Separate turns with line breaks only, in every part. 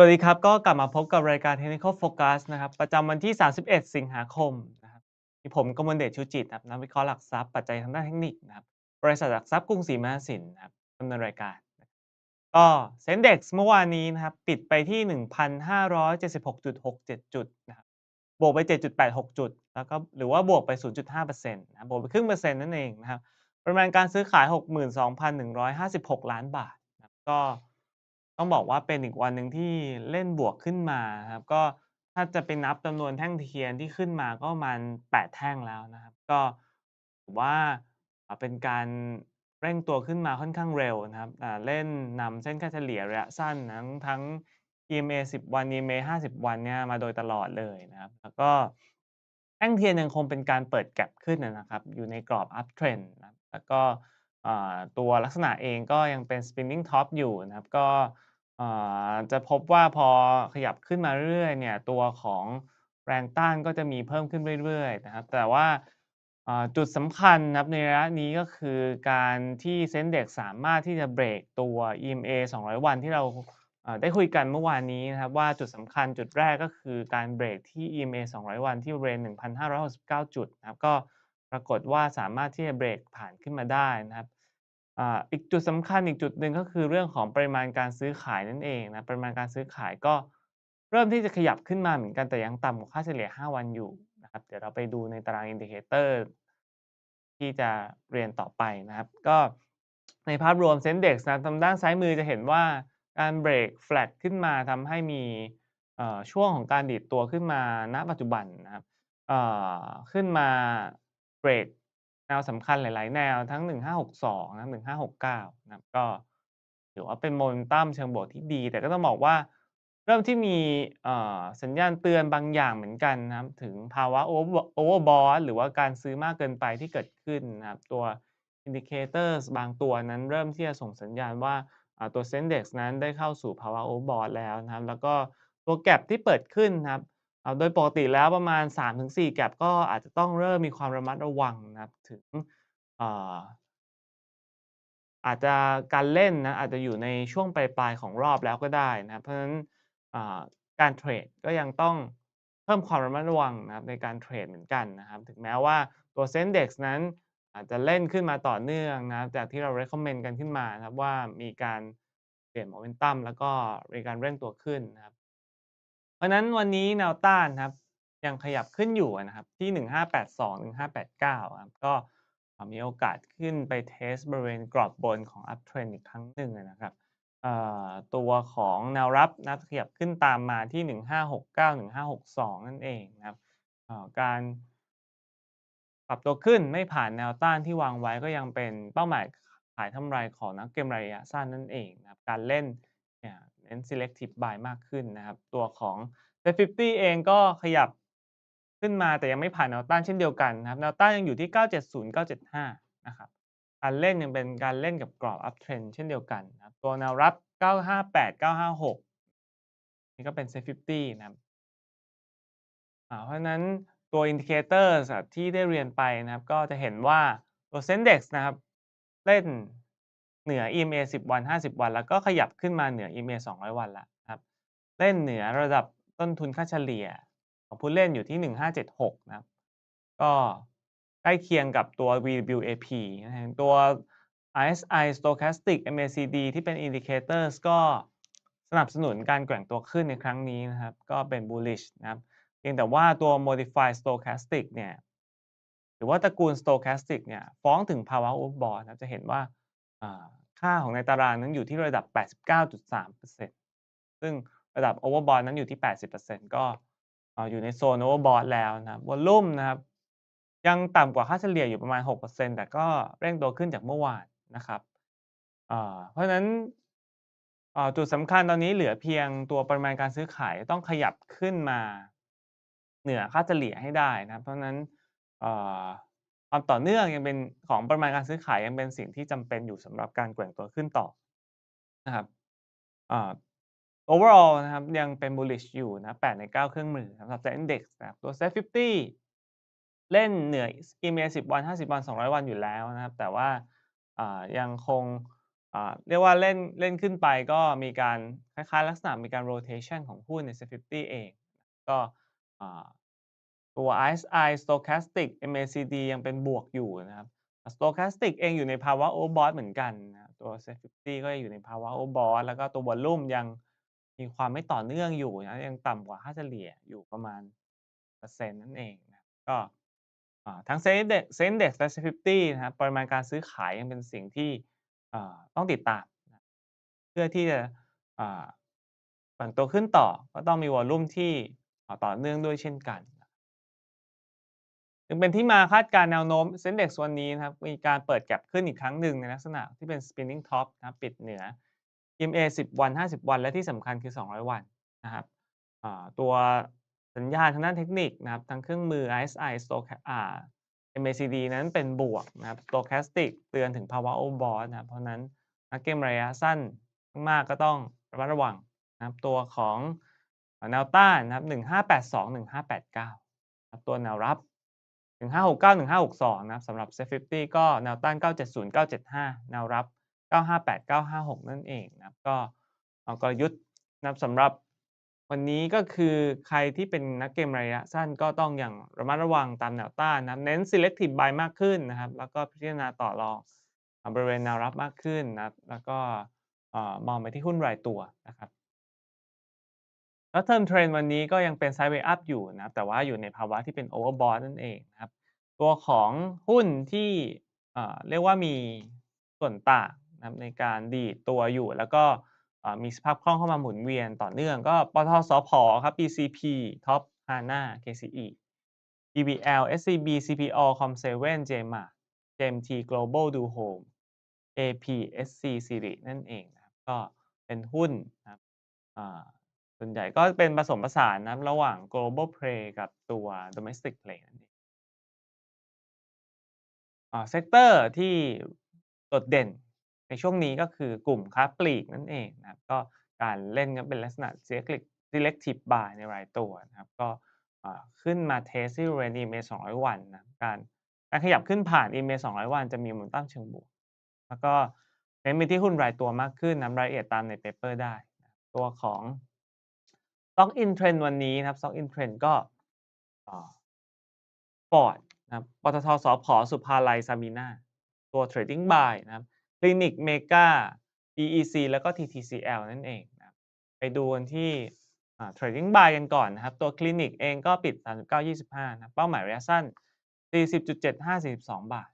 สวัสดีครับ ก็กลับมาพบกับรายการ Technical Focus นะครับ ประจำวันที่ 31 สิงหาคมนะครับมีผมกมลเดชชูจิตนะครับนักวิเคราะห์หลักทรัพย์ปัจจัยทางด้านเทคนิคนะครับ บริษัทหลักทรัพย์กรุงศรีมหาสินนะครับดำเนินรายการ ก็เซ็นเด็กเมื่อวานนี้นะครับ ปิดไปที่ 1,576.67 จุดนะครับ บวกไป 7.86 จุด แล้วก็หรือว่าบวกไป 0.5%นะบบวกไปครึ่งเปอร์เซ็นต์นั่นเองนะครับ ปริมาณการซื้อขาย 62,156 ล้านบาทนะครับก็ ต้องบอกว่าเป็นอีกวันหนึ่งที่เล่นบวกขึ้นมาครับ ก็ถ้าจะไปนับจำนวนแท่งเทียนที่ขึ้นมาก็ประมาณ 8 แท่งแล้วนะครับ ก็ถือว่าอ่าเป็นการเร่งตัวขึ้นมาค่อนข้างเร็วนะครับอ่าเล่นนำเส้นค่าเฉลี่ยระยะสั้นทั้งทั้ง EMA 10 วัน EMA 50 วันเนี่ยมาโดยตลอดเลยนะครับ แล้วก็แท่งเทียนยังคงเป็นการเปิดแก็ปขึ้นนะครับ อยู่ในกรอบ up trend นะครับแล้วก็อ่าตัวลักษณะเองก็ยังเป็น spinning top อยู่นะครับก็ จะพบว่าพอขยับขึ้นมาเรื่อยๆเนี่ยตัวของแรงต้านก็จะมีเพิ่มขึ้นเรื่อยๆนะครับแต่ว่าจุดสำคัญนะครับในระยะนี้ก็คือการที่ Sendex สามารถที่จะเบรกตัว EMA 200 วันที่เราอ่าได้คุยกันเมื่อวานนี้นะครับว่าจุดสำคัญจุดแรกก็คือการเบรกที่ EMA 200 วันที่บริเวณ1,569 จุดนะครับก็ปรากฏว่าสามารถที่จะเบรกผ่านขึ้นมาได้นะครับ อีกจุดสำคัญอีกจุดหนึ่งก็คือเรื่องของปริมาณการซื้อขายนั่นเองนะปริมาณการซื้อขายก็เริ่มที่จะขยับขึ้นมาเหมือนกันแต่ยังต่ำกว่าค่าเฉลี่ย 5 วันอยู่นะครับเดี๋ยวเราไปดูในตารางอินดิเคเตอร์ที่จะเรียนต่อไปนะครับ ก็ในภาพรวม Sendex นะทางด้านซ้ายมือจะเห็นว่าการเบรก flat ขึ้นมาทำให้มีช่วงของการดีดตัวขึ้นมาณปัจจุบันนะครับขึ้นมาเบรก แนวสำคัญหลาย ๆ แนวทั้ง 1562 นะ 1569 นะครับก็ถือว่าเป็นโมเมนตัมเชิงบวกที่ดี แต่ก็ต้องบอกว่าเริ่มที่มีสัญญาณเตือนบางอย่างเหมือนกันนะครับถึงภาวะ over overbought หรือว่าการซื้อมากเกินไปที่เกิดขึ้นนะครับตัว indicators บางตัวนั้นเริ่มที่จะส่งสัญญาณว่าอ่าตัว Sendex นั้นได้เข้าสู่ภาวะ overbought แล้วนะครับแล้วก็ตัว gap ที่เปิดขึ้นนะครับ โดยปกติแล้วประมาณ 3-4 gap ก็อาจจะต้องเริ่มมีความระมัดระวังนะครับถึงอาจจะการเล่นนะอาจจะอยู่ในช่วงปลายๆของรอบแล้วก็ได้นะครับเพราะฉะนั้นการเทรดก็ยังต้องเพิ่มความระมัดระวังนะครับในการเทรดเหมือนกันนะครับถึงแม้ว่าตัว Sendex นั้นอาจจะเล่นขึ้นมาต่อเนื่องนะครับจากที่เรา recommend กันขึ้นมานะครับว่ามีการเปลี่ยนโมเมนตัมแล้วก็มีการเร่งตัวขึ้นนะครับ เพราะนั้นวันนี้แนวต้านครับยังขยับขึ้นอยู่นะครับที่ 1582-1589ครับก็มีโอกาสขึ้นไปเทสบริเวณกรอบบนของ up trend อีกครั้งหนึ่งนะครับตัวของแนวรับนับขยับขึ้นตามมาที่ 1569-1562 นั่นเองนะครับการปรับตัวขึ้นไม่ผ่านแนวต้านที่วางไว้ก็ยังเป็นเป้าหมายขายทำไรของนักเก็งรระยะสั้นนั่นเองนะครับการเล่น เน้น selective buy มากขึ้นนะครับ ตัวของ Fed 50 เองก็ขยับขึ้นมาแต่ยังไม่ผ่านแนวต้านเช่นเดียวกันนะครับแนวต้านยังอยู่ที่ 970 975 นะครับการเล่นยังเป็นการเล่นกับกรอบ up trend เช่นเดียวกันนะครับตัวแนวรับ 958 956 นี่ก็เป็น Set 50 นะครับเพราะฉะนั้นตัว Indicators ที่ได้เรียนไปนะครับ ก็จะเห็นว่าตัว Sendex นะครับ เล่น เหนือ EMA 10 วัน 50 วัน แล้วก็ขยับขึ้นมาเหนือ EMA 200 วันแล้วนะครับเล่นเหนือระดับต้นทุนค่าเฉลี่ย ของผู้เล่นอยู่ที่ 1576 นะครับ ก็ใกล้เคียงกับตัว VWAP นะตัว RSI Stochastic MACD ที่เป็น Indicators ก็สนับสนุนการแกว่งตัวขึ้นในครั้งนี้นะครับ ก็เป็น bullish นะครับเพียงแต่ว่าตัว Modified Stochastic เนี่ย หรือว่าตระกูล Stochastic เนี่ย ฟ้องถึงภาวะ overbought นะจะเห็นว่า ค่าของในตารางนั้นอยู่ที่ระดับ 89.3%ซึ่งระดับ overbought นั้นอยู่ที่ 80%ก็อ่าอยู่ในโซน overbought แล้วนะครับวอลลุ่มนะครับยังต่ำกว่าค่าเฉลี่ยอยู่ประมาณ 6%แต่ก็เร่งตัวขึ้นจากเมื่อวานนะครับเพราะฉะนั้นจุดสำคัญตอนนี้เหลือเพียงตัวปริมาณการซื้อขายต้องขยับขึ้นมาเหนือค่าเฉลี่ยให้ได้นะครับ เพราะฉะนั้น ความต่อเนื่องยังเป็นของปริมาณการซื้อขายยังเป็นสิ่งที่จำเป็นอยู่สำหรับการแกว่งตัวขึ้นต่อนะครับอ่า overall นะครับยังเป็น bullish อยู่นะ8ใน 9 เครื่องมือสำหรับ Set Index นะครับตัว Set 50 เล่นเหนือ EMA 10 วัน 50 วัน 200 วันอยู่แล้วนะครับ แต่ว่าอ่ายังคงเรียกว่าเล่นเล่นขึ้นไปก็มีการคล้ายๆลักษณะมีการ rotation ของหุ้นใน SET 50 เอง ก็ ตัว RSI Stochastic MACD ยังเป็นบวกอยู่นะครับ Stochastic เองอยู่ในภาวะ Overbought เหมือนกันนะตัว SET Fifty ก็ยังอยู่ในภาวะ Overbought แล้วก็ตัววอลลุ่มยังมีความไม่ต่อเนื่องอยู่นะยังต่ำกว่าค่าเฉลี่ยอยู่ประมาณเปอร์เซ็นต์นั่นเองนะก็ทั้ง Set Index Set Index และ SET Fifty นะครับปริมาณการซื้อขายยังเป็นสิ่งที่ต้องติดตามนะเพื่อที่จะอ่าฝั่งตัวขึ้นต่อก็ต้องมีวอลลุ่มที่ต่อเนื่องด้วยเช่นกัน จึงเป็นที่มาคาดการณ์แนวโน้ม Set Index วันนี้นะครับมีการเปิด Gap ขึ้นอีกครั้งหนึ่งในลักษณะที่เป็น Spinning Top นะครับปิดเหนือ EMA 10 วัน 50 วัน และที่สำคัญคือ 200 วันนะครับตัวสัญญาณทางด้านเทคนิคนะครับทั้งเครื่องมือ RSI Stocha อ่า MACD นั้นเป็นบวกนะครับ Stochastic เตือนถึงภาวะ Overbought นะครับเพราะนั้นนักเก็งระยะสั้นมากก็ต้องระมัดระวังนะครับตัวของแนวต้านนะครับ 1582 1589ครับตัวแนวรับ 1569 1562นะครับสำหรับ Set Fifty ก็แนวต้าน 970 975 แนวรับ 958 956 นั่นเองนะครับก็อ่ากลยุทธ์นะครับสำหรับวันนี้ก็คือใครที่เป็นนักเก็งระยะสั้นก็ต้องอย่างระมัดระวังตามแนวต้านนะเน้น Selective Buy มากขึ้นนะครับ แล้วก็พิจารณาต่อรองบริเวณแนวรับมากขึ้นนะครับแล้วก็มองไปที่หุ้นรายตัวนะครับ Short Term Trend วันนี้ก็ยังเป็น Sideways Up อยู่นะครับแต่ว่าอยู่ในภาวะที่เป็น Overbought นั่นเองนะครับ ตัวของหุ้นที่เรียกว่ามีส่วนต่างนะครับในการดีดตัวอยู่ แล้วก็มีสภาพคล่องเข้ามาหมุนเวียนต่อเนื่อง ก็ปท.สผ.ครับ BCP Top Hana KCE PBL SCB CPO Comserve JMart JMT Global Do Home APSC Siri นั่นเองนะครับก็เป็นหุ้นนะครับ ส่วนใหญ่ก็เป็นผสมผสานนะครับระหว่าง Global Play กับตัว Domestic Play นั่นเองอ่าเซกเตอร์ที่โดดเด่นในช่วงนี้ก็คือกลุ่มค้าปลีกนั่นเองนะครับก็การเล่นก็เป็นลักษณะ Select Selective Buy ในรายตัวนะครับก็ขึ้นมาเทสต์ที่บริเวณ EMA 200วันนะการการขยับขึ้นผ่าน EMA 200วันจะมี Momentum เชิงบวก แล้วก็เน้นไปที่หุ้นรายตัวมากขึ้นนะรายละเอียดตามในเปเปอร์ได้ ตัวของ Stock in Trend วันนี้นะครับ Stock in Trend ก็อ่า Ford นะครับปตทสผ.สุภาลัย Sabina ตัว Trading Buy นะครับ Clinic Mega EEC แล้วก็ TTCL นั่นเองนะครับไปดูกันที่อ่า Trading Buy กันก่อนนะครับ ตัว Clinic เองก็ปิด 39.25นะเป้าหมายระยะสั้น 40.75 42 บาท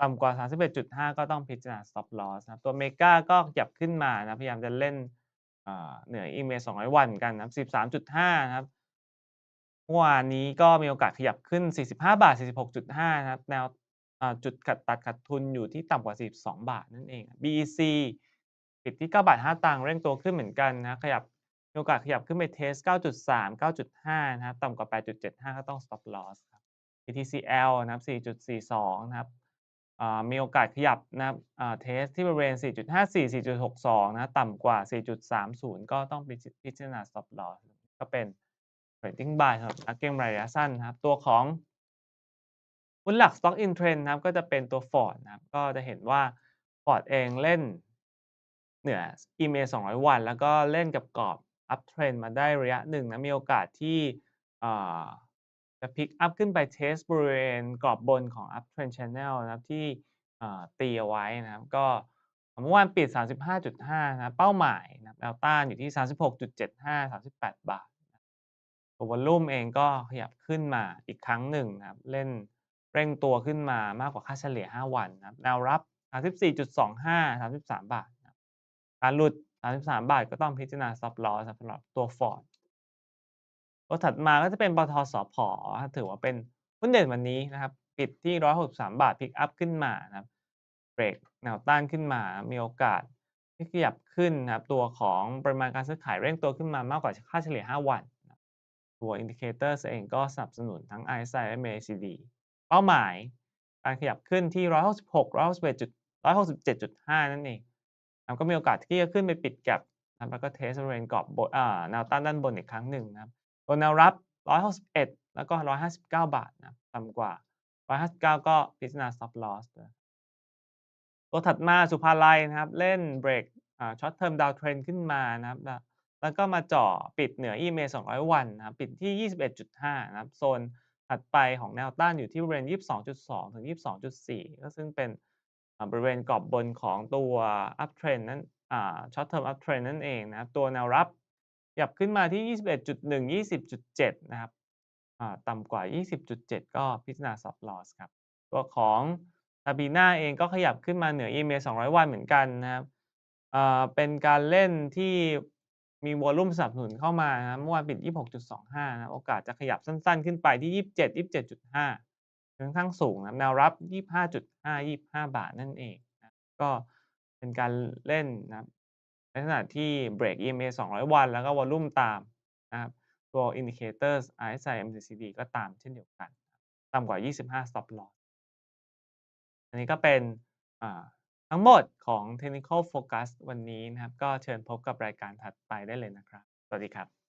ต่ำกว่า 31.5 ก็ต้องพิจารณา Stop Loss นะครับตัว Mega ก็ขยับขึ้นมานะพยายามจะเล่น เหนือ EMA 200วันเหมือนกันนะครับ13.5นะครับเมื่อวานนี้ก็มีโอกาสขยับขึ้น 45 บาท 46.5 นะครับ แนวจุดขัดตัดขาดทุนอยู่ที่ต่ำกว่า 42 บาทนั่นเอง BEC ปิดที่ 9 บาท 5 ตังค์เร่งตัวขึ้นเหมือนกันนะครับขยับมีโอกาสขยับขึ้นไปเทส 9.3 9.5 นะครับ ต่ำกว่า 8.75 ก็ต้อง Stop Loss ครับ TTCL นะครับ 4.42 นะครับ มีโอกาสขยับนะครับเทสที่บริเวณ 4.54 4.62 นะต่ำกว่า 4.30 ก็ต้องพิจิพิจารณา Stop Loss ก็เป็น Trading Buy สำหรับนักเก็งระยะสั้นนะครับ ตัวของหุ้นหลัก Stock in Trend นะครับก็จะเป็นตัว Ford นะครับก็จะเห็นว่า Ford เองเล่นเหนือ EMA 200 วัน แล้วก็เล่นกับกรอบ Uptrend มาได้ระยะหนึ่งนะมีโอกาสที่ จะ Pick up ขึ้นไปเทสต์บริเวณกรอบบนของ Uptrend Channel นะครับที่ตีเอาไว้นะครับก็เมื่อวานปิด 35.5 นะครับเป้าหมายนะแนวต้านอยู่ที่ 36.75 38 บาทตัววอลลุ่มเองก็ขยับขึ้นมาอีกครั้งหนึ่งนะครับเล่นเร่งตัวขึ้นมามากกว่าค่าเฉลี่ย 5 วันนะครับแนวรับ 34.25 33 บาทนะการหลุด 33 บาทก็ต้องพิจารณา Stop Loss สำหรับตัว Ford ตัวถัดมาก็จะเป็นปตทสผ.ถือว่าเป็นหุ้นเด่นวันนี้นะครับ ปิดที่ 163 บาท Pick up ขึ้นมานะครับเบรกแนวต้านขึ้นมา มีโอกาสที่ขยับขึ้นนะครับ ตัวของปริมาณการซื้อขายเร่งตัวขึ้นมามากกว่าค่าเฉลี่ย 5 วันนะครับตัว Indicators เองก็สนับสนุนทั้ง RSI และ MACD เป้าหมายการขยับขึ้นที่ 166 161จุด167.5 นั่นเองนะครับก็มีโอกาสที่จะขึ้นไปปิด Gap นะครับแล้วก็เทสต์บริเวณกรอบบนแนวต้านด้านบนอีกครั้งหนึ่งนะครับ ตัวแนวรับ 161 แล้วก็ 159 บาทนะต่ำกว่า 159 ก็พิจารณา Stop Loss นะตัวถัดมาสุภาลัยนะครับ เล่นเบรกอ่า Short Term Downtrend ขึ้นมานะครับ แล้วก็มาเจาะปิดเหนือ EMA 200 วันนะครับ ปิดที่ 21.5 นะครับ โซนถัดไปของแนวต้านอยู่ที่บริเวณ 22.2 ถึง 22.4 ก็ซึ่งเป็นบริเวณกรอบบนของตัว Uptrend นั้นอ่า Short Term Uptrend นั่นเองนะครับ ตัวแนวรับ ขยับขึ้นมาที่ 21.1 20.7 นะครับต่ำกว่า 20.7 ก็พิจารณา Stop Loss ครับ ตัวของ Tabina เองก็ขยับขึ้นมาเหนือ EMA 200 วันเหมือนกันนะครับเป็นการเล่นที่มีวอลุ่มสนับสนุนเข้ามานะครับเมื่อวานปิด 26.25 นะครับโอกาสจะขยับสั้นๆ ขึ้นไปที่ 27 27.5ค่อนข้างสูงนะครับแนวรับ 25.5 25 บาทนั่นเองนะก็เป็นการเล่นนะครับ ในขณะที่เบรก EMA 200 วัน แล้วก็วอลลุ่มตามนะครับตัว Indicators RSI MACD ก็ตามเช่นเดียวกัน ต่ำกว่า 25 Stop Loss อันนี้ก็เป็นทั้งหมดของ Technical Focus วันนี้นะครับ ก็เชิญพบกับรายการถัดไปได้เลยนะครับ สวัสดีครับ